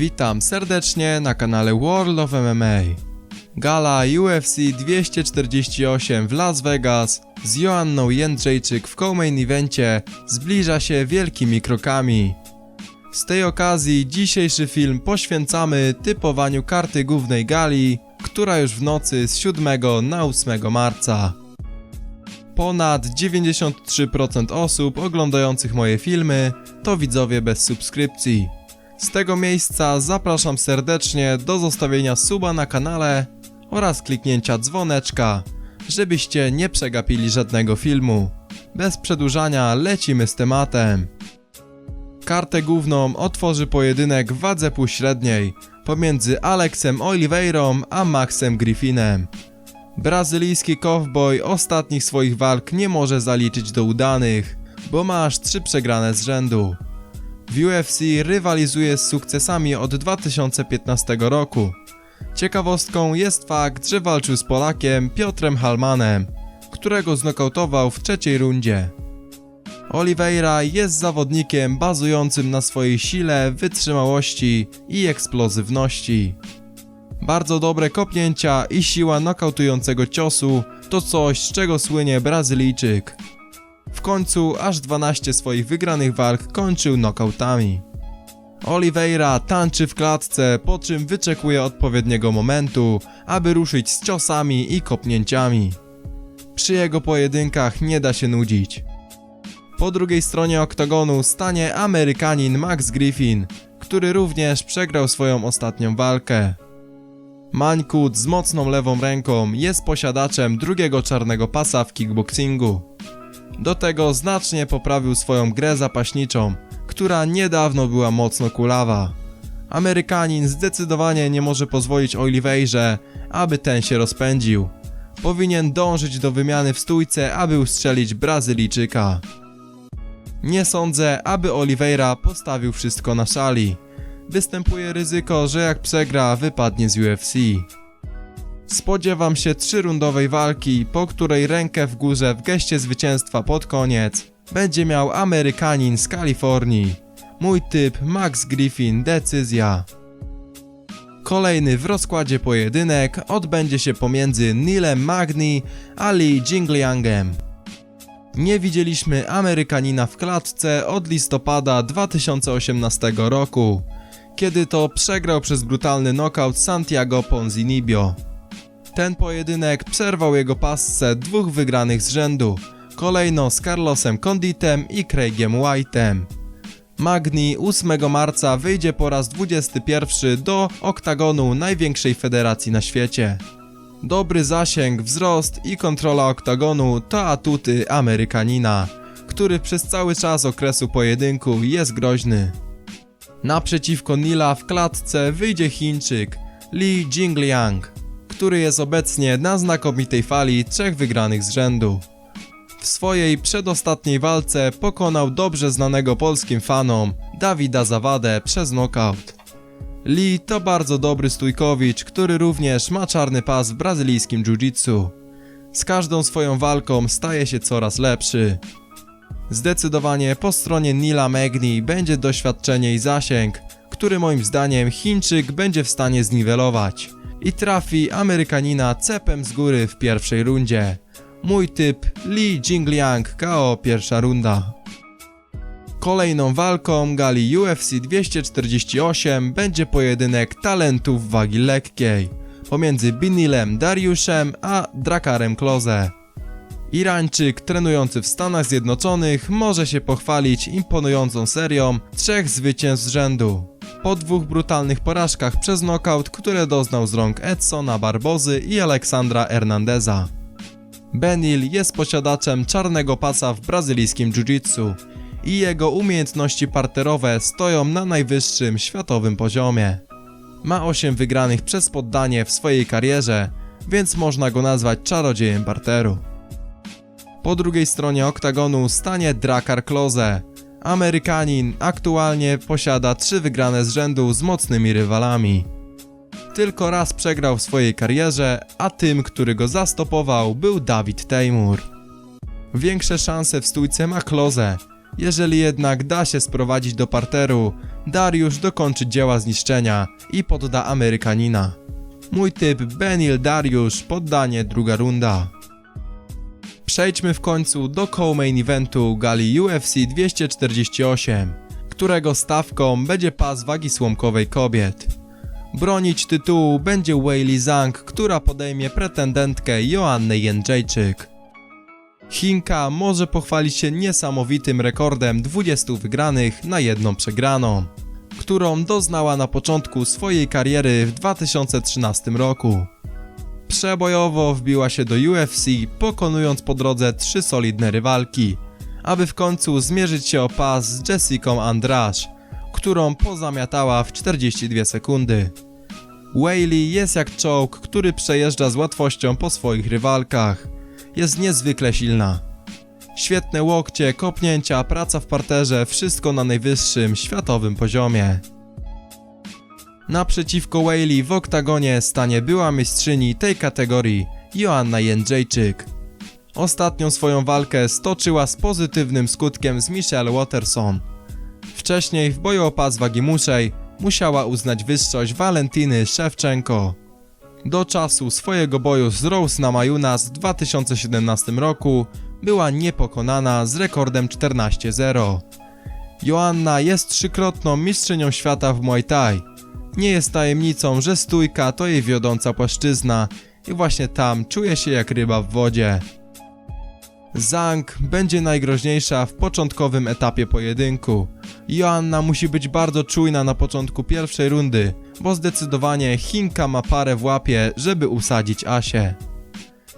Witam serdecznie na kanale World of MMA. Gala UFC 248 w Las Vegas z Joanną Jędrzejczyk w co-main evencie zbliża się wielkimi krokami. Z tej okazji dzisiejszy film poświęcamy typowaniu karty głównej gali, która już w nocy z 7 na 8 marca. Ponad 93% osób oglądających moje filmy to widzowie bez subskrypcji. Z tego miejsca zapraszam serdecznie do zostawienia suba na kanale oraz kliknięcia dzwoneczka, żebyście nie przegapili żadnego filmu. Bez przedłużania lecimy z tematem. Kartę główną otworzy pojedynek w wadze półśredniej pomiędzy Alexem Oliveirą a Maxem Griffinem. Brazylijski cowboy ostatnich swoich walk nie może zaliczyć do udanych, bo ma aż trzy przegrane z rzędu. W UFC rywalizuje z sukcesami od 2015 roku. Ciekawostką jest fakt, że walczył z Polakiem Piotrem Halmanem, którego znokautował w trzeciej rundzie. Oliveira jest zawodnikiem bazującym na swojej sile, wytrzymałości i eksplozywności. Bardzo dobre kopnięcia i siła nokautującego ciosu to coś, z czego słynie Brazylijczyk. W końcu aż 12 swoich wygranych walk kończył nokautami. Oliveira tańczy w klatce, po czym wyczekuje odpowiedniego momentu, aby ruszyć z ciosami i kopnięciami. Przy jego pojedynkach nie da się nudzić. Po drugiej stronie oktagonu stanie Amerykanin Max Griffin, który również przegrał swoją ostatnią walkę. Mańkut z mocną lewą ręką jest posiadaczem drugiego czarnego pasa w kickboxingu. Do tego znacznie poprawił swoją grę zapaśniczą, która niedawno była mocno kulawa. Amerykanin zdecydowanie nie może pozwolić Oliveirze, aby ten się rozpędził. Powinien dążyć do wymiany w stójce, aby ustrzelić Brazylijczyka. Nie sądzę, aby Oliveira postawił wszystko na szali. Występuje ryzyko, że jak przegra, wypadnie z UFC. Spodziewam się trzyrundowej walki, po której rękę w górze w geście zwycięstwa pod koniec będzie miał Amerykanin z Kalifornii. Mój typ Max Griffin, decyzja. Kolejny w rozkładzie pojedynek odbędzie się pomiędzy Nilem Magni a Lee Jingliangem. Nie widzieliśmy Amerykanina w klatce od listopada 2018 roku, kiedy to przegrał przez brutalny knockout Santiago Ponzinibio. Ten pojedynek przerwał jego pasce dwóch wygranych z rzędu, kolejno z Carlosem Conditem i Craigiem White'em. Magni 8 marca wyjdzie po raz 21 do oktagonu największej federacji na świecie. Dobry zasięg, wzrost i kontrola oktagonu to atuty Amerykanina, który przez cały czas okresu pojedynku jest groźny. Naprzeciwko Nila w klatce wyjdzie Chińczyk Li Jingliang, który jest obecnie na znakomitej fali trzech wygranych z rzędu. W swojej przedostatniej walce pokonał dobrze znanego polskim fanom Dawida Zawadę przez knockout. Lee to bardzo dobry stójkowicz, który również ma czarny pas w brazylijskim jiu-jitsu. Z każdą swoją walką staje się coraz lepszy. Zdecydowanie po stronie Nila Magni będzie doświadczenie i zasięg, który moim zdaniem Chińczyk będzie w stanie zniwelować i trafi Amerykanina cepem z góry w pierwszej rundzie. Mój typ Li Jingliang KO pierwsza runda. Kolejną walką gali UFC 248 będzie pojedynek talentów wagi lekkiej pomiędzy Binilem Dariuszem a Drakarem Kloze. Irańczyk trenujący w Stanach Zjednoczonych może się pochwalić imponującą serią trzech zwycięstw z rzędu. Po dwóch brutalnych porażkach przez knockout, które doznał z rąk Edsona Barbozy i Aleksandra Hernandeza. Benil jest posiadaczem czarnego pasa w brazylijskim jiu-jitsu i jego umiejętności parterowe stoją na najwyższym światowym poziomie. Ma 8 wygranych przez poddanie w swojej karierze, więc można go nazwać czarodziejem parteru. Po drugiej stronie oktagonu stanie Drakar Kloze. Amerykanin aktualnie posiada 3 wygrane z rzędu z mocnymi rywalami. Tylko raz przegrał w swojej karierze, a tym, który go zastopował, był Dawid Tejmur. Większe szanse w stójce ma Kloze, Jeżeli jednak da się sprowadzić do parteru, Dariusz dokończy dzieła zniszczenia i podda Amerykanina. Mój typ Benil Dariusz, poddanie druga runda. Przejdźmy w końcu do co-main eventu gali UFC 248, którego stawką będzie pas wagi słomkowej kobiet. Bronić tytułu będzie Weili Zhang, która podejmie pretendentkę Joannę Jędrzejczyk. Chinka może pochwalić się niesamowitym rekordem 20 wygranych na jedną przegraną, którą doznała na początku swojej kariery w 2013 roku. Przebojowo wbiła się do UFC, pokonując po drodze trzy solidne rywalki, aby w końcu zmierzyć się o pas z Jessicą Andrasz, którą pozamiatała w 42 sekundy. Whaley jest jak czołg, który przejeżdża z łatwością po swoich rywalkach. Jest niezwykle silna. Świetne łokcie, kopnięcia, praca w parterze, wszystko na najwyższym światowym poziomie. Naprzeciwko Whaley w oktagonie stanie była mistrzyni tej kategorii Joanna Jędrzejczyk. Ostatnią swoją walkę stoczyła z pozytywnym skutkiem z Michelle Watterson. Wcześniej w boju o pas wagi muszej musiała uznać wyższość Walentiny Szewczenko. Do czasu swojego boju z Rose Namajunas w 2017 roku była niepokonana z rekordem 14-0. Joanna jest trzykrotną mistrzynią świata w Muay Thai. Nie jest tajemnicą, że stójka to jej wiodąca płaszczyzna i właśnie tam czuje się jak ryba w wodzie. Zhang będzie najgroźniejsza w początkowym etapie pojedynku. Joanna musi być bardzo czujna na początku pierwszej rundy, bo zdecydowanie Chinka ma parę w łapie, żeby usadzić Asię.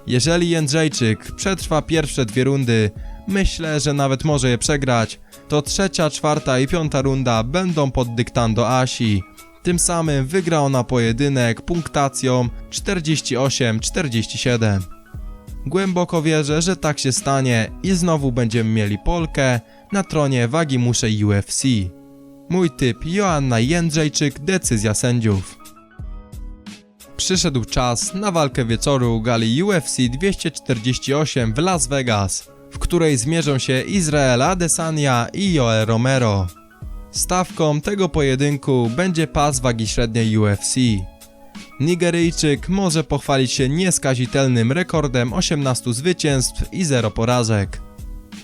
Jeżeli Jędrzejczyk przetrwa pierwsze dwie rundy, myślę, że nawet może je przegrać, to trzecia, czwarta i piąta runda będą pod dyktando Asi. Tym samym wygra ona pojedynek punktacją 48-47. Głęboko wierzę, że tak się stanie i znowu będziemy mieli Polkę na tronie wagi muszej UFC. Mój typ Joanna Jędrzejczyk, decyzja sędziów. Przyszedł czas na walkę wieczoru gali UFC 248 w Las Vegas, w której zmierzą się Izrael Adesanya i Joel Romero. Stawką tego pojedynku będzie pas wagi średniej UFC. Nigeryjczyk może pochwalić się nieskazitelnym rekordem 18 zwycięstw i 0 porażek.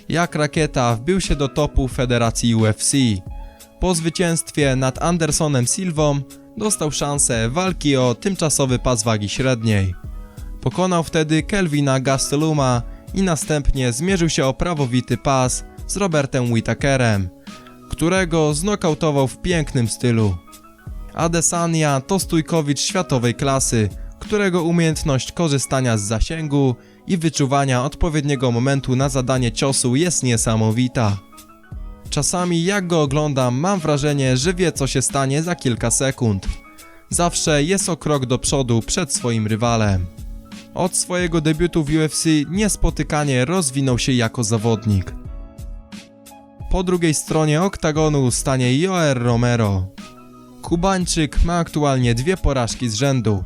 Jak rakieta wbił się do topu Federacji UFC. Po zwycięstwie nad Andersonem Silvą dostał szansę walki o tymczasowy pas wagi średniej. Pokonał wtedy Kelvina Gasteluma i następnie zmierzył się o prawowity pas z Robertem Whittakerem, którego znokautował w pięknym stylu. Adesanya to stójkowicz światowej klasy, którego umiejętność korzystania z zasięgu i wyczuwania odpowiedniego momentu na zadanie ciosu jest niesamowita. Czasami jak go oglądam, mam wrażenie, że wie co się stanie za kilka sekund. Zawsze jest o krok do przodu przed swoim rywalem. Od swojego debiutu w UFC niespotykanie rozwinął się jako zawodnik. Po drugiej stronie oktagonu stanie Joer Romero. Kubańczyk ma aktualnie dwie porażki z rzędu.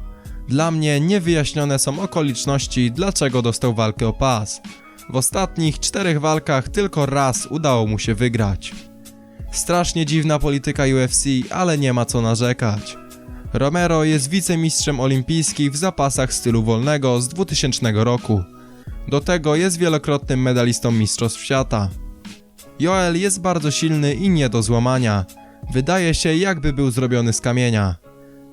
Dla mnie niewyjaśnione są okoliczności, dlaczego dostał walkę o pas. W ostatnich czterech walkach tylko raz udało mu się wygrać. Strasznie dziwna polityka UFC, ale nie ma co narzekać. Romero jest wicemistrzem olimpijskich w zapasach stylu wolnego z 2000 roku. Do tego jest wielokrotnym medalistą Mistrzostw Świata. Joel jest bardzo silny i nie do złamania. Wydaje się, jakby był zrobiony z kamienia.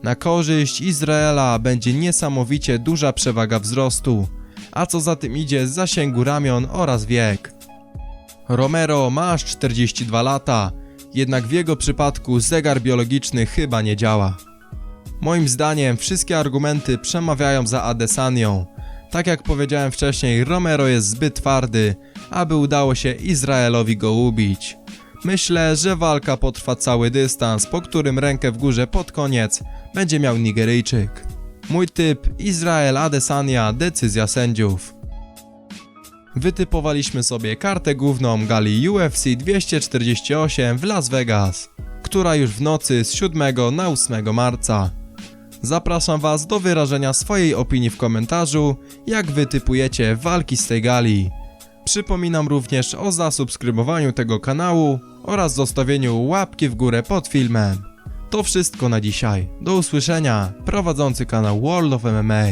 Na korzyść Izraela będzie niesamowicie duża przewaga wzrostu, a co za tym idzie z zasięgu ramion oraz wiek. Romero ma aż 42 lata, jednak w jego przypadku zegar biologiczny chyba nie działa. Moim zdaniem wszystkie argumenty przemawiają za Adesanią. Tak jak powiedziałem wcześniej, Romero jest zbyt twardy, aby udało się Izraelowi go ubić. Myślę, że walka potrwa cały dystans, po którym rękę w górze pod koniec będzie miał Nigeryjczyk. Mój typ Izrael Adesanya, decyzja sędziów. Wytypowaliśmy sobie kartę główną gali UFC 248 w Las Vegas, która już w nocy z 7 na 8 marca. Zapraszam Was do wyrażenia swojej opinii w komentarzu, jak Wy typujecie walki z tej gali. Przypominam również o zasubskrybowaniu tego kanału oraz zostawieniu łapki w górę pod filmem. To wszystko na dzisiaj. Do usłyszenia. Prowadzący kanał World of MMA.